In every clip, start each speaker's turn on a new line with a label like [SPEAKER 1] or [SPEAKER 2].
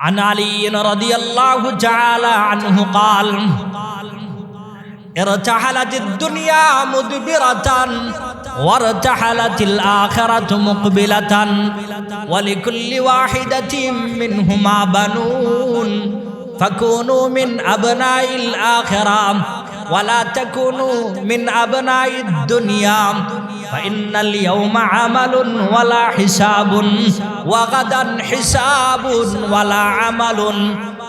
[SPEAKER 1] عن علي رضي الله تعالى عنه قال ارتحلت الدنيا مدبرة وارتحلت الآخرة مقبلة ولكل واحدة منهما بنون فكونوا من أبناء الآخرة ولا تكونوا من أبناء الدنيا ফাইন্নাল ইয়াউমা আমালুন ওয়ালা হিসাবুন ওয়া আমালুন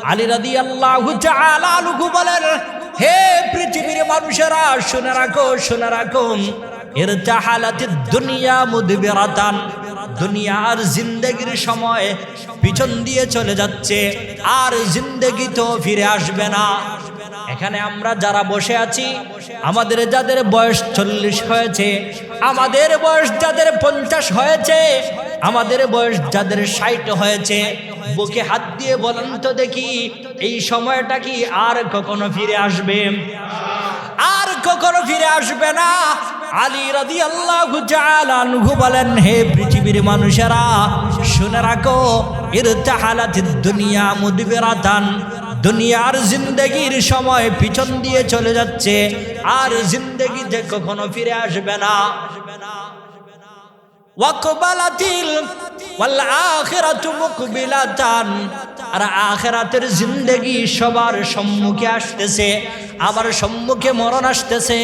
[SPEAKER 1] আলী রাদিয়াল্লাহু তাআলা আলহু হে পৃথিবীর মানুষেরা, শুনে রাখো শুনে রাখো। ইরতাহালাতি দুনিয়া মুদবিরাতান। দুনিয়ার জিন্দেগির সময় পিছন দিয়ে চলে যাচ্ছে। আর জিন্দেগি তো ফিরে আসবে না। এখানে আমরা যারা বসে আছি, আমাদের যাদের বয়স চল্লিশ হয়েছে, আমাদের বয়স যাদের পঞ্চাশ হয়েছে, আমাদের বয়স যাদের ষাট হয়েছে, বুকে হাত দিয়ে বলেন তো দেখি, এই সময়টা কি আর কখনো ফিরে আসবে? আর কখনো ফিরে আসবে না। আলী রাদি আল্লাহ আনহু বলেন, হে পৃথিবীর মানুষেরা, শুনে রাখো ইরতাহালাত দুনিয়া মুদবিরাতান। দুনিয়ার জিন্দগির সময় পিছন দিয়ে চলে যাচ্ছে। আর জিন্দগিতে কখনো ফিরে আসবে না। ওয়াকবালাতিল ওয়াল আখিরাতু মুকবিলাতান। আর আখেরাতের জিন্দেগি সবার সম্মুখে আসতেছে, আমার সম্মুখে মরণ আসতেছে,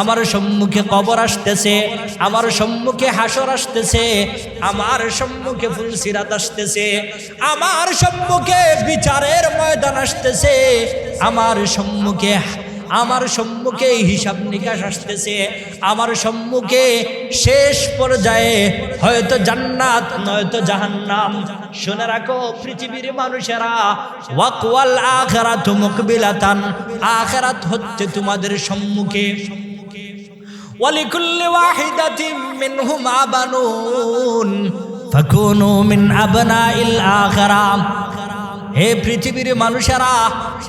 [SPEAKER 1] আমার সম্মুখে কবর আসতেছে, আমার সম্মুখে হাসর আসতেছে, আমার সম্মুখে ফুলসিরাত আসতেছে, আমার সম্মুখে বিচারের ময়দান আসতেছে, আমার সম্মুখে আমার সম্মুখে হিসাব নিকাশ আসতেছে। আমার সম্মুখে শেষ পর্যায়ে হয়তো জান্নাত, নয়তো জাহান্নাম। শুনে রাখো, পৃথিবীর মানুষেরা, ওয়াকওয়াল আখরাত মুকবিলাতান। আখরাত হচ্ছে তোমাদের সম্মুখে। ওয়ালিকুল্লি ওয়াহিদাতিম মিনহুম আবানুন। ফাকুনু মিন আবনাইল আখরা। হে পৃথিবীর মানুষেরা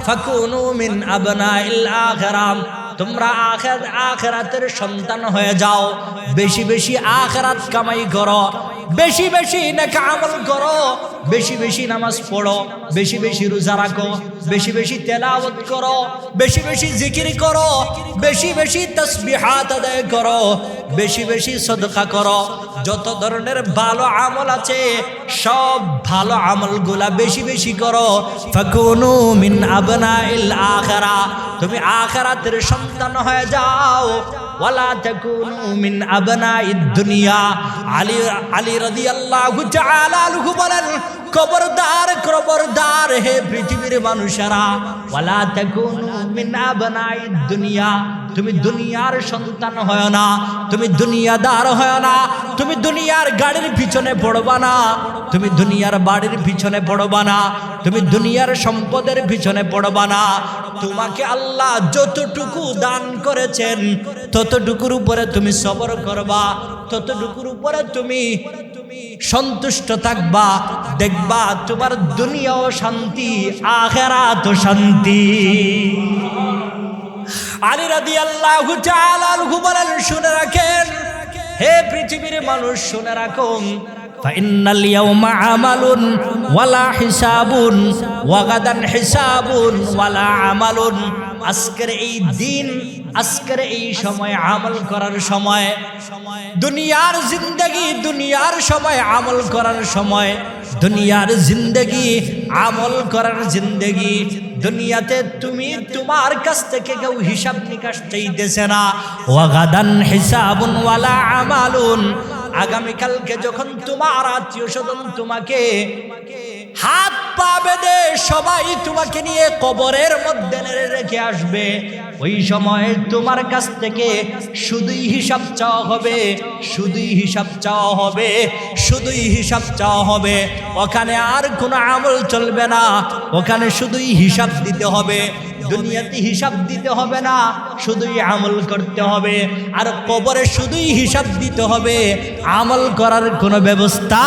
[SPEAKER 1] ফাকুনু মিন আবনাইল আখিরাম। তোমরা আখের, আখেরাতের সন্তান হয়ে যাও। বেশি বেশি আখেরাত কামাই করো। বেশি বেশি নেক আমল করো। বেশি বেশি নামাজ পড়ো। বেশি বেশি রোজা রাখো। বেশি বেশি তেলাওয়াত করো। বেশি বেশি জিকির করো। বেশি বেশি তসবিহাত আদায় করো। বেশি বেশি সদকা করো। যত ধরনের ভালো আমল আছে, সব ভালো আমলগুলা বেশি বেশি করো। ফাকুনু মিন আবনাইল আখিরা। তুমি আখারাতের সন্তান হয়ে যাও। ওয়ালা হে পৃথিবীর ওয়ালা দুনিয়া। তুমি দুনিয়ার সন্তান হয় না, তুমি দুনিয়াদার হয় না, তুমি দুনিয়ার গাড়ির পিছনে পড়বা না, তুমি দুনিয়ার বাড়ির পিছনে পড়বা না, তুমি দুনিয়ার সম্পদের পিছনে পড়বা না। তোমাকে আল্লাহ যতটুকু দান করেছেন ততটুকুর উপরে তুমি সবর করবা, ততটুকুর উপরে তুমি সন্তুষ্ট থাকবা, দেখবা তোমার দুনিয়াও শান্তি আখেরা তো শান্তি। আলী রাদি আল্লাহ বলেন, শুনে রাখেন, হে পৃথিবীর মানুষ, শুনে রাখুন। ফাইনাল ইয়াউমা আমালুন ওয়ালা হিসাবুন ওয়াগাদান হিসাবুন ওয়ালা আমালুন। আজকের এই দিন, আজকের এই সময় আমল করার সময়, দুনিয়ার জিন্দগি, দুনিয়ার সময় আমল করার সময়, দুনিয়ার জিন্দগি, আমল করার জিন্দগি, দুনিয়াতে তুমি তোমার কাছ থেকে কেউ হিসাব নিকাশ চাইতেছে না। ওয়াগাদান হিসাবুন ওয়ালা আমালুন। আগামীকালকে যখন তোমার আত্মীয় স্বজন তোমাকে হাত পা বেঁধে সবাই তোমাকে নিয়ে কবরের মধ্যে রেখে আসবে, ওই সময় তোমার কাছ থেকে শুধুই হিসাব চাওয়া হবে, শুধুই হিসাব চাওয়া হবে, শুধুই হিসাব চাওয়া হবে। ওখানে আর কোনো আমল চলবে না, ওখানে শুধুই হিসাব দিতে হবে। দুনিয়াতে হিসাব দিতে হবে না, শুধুই আমল করতে হবে। আর কবরে শুধুই হিসাব দিতে হবে, আমল করার কোনো ব্যবস্থা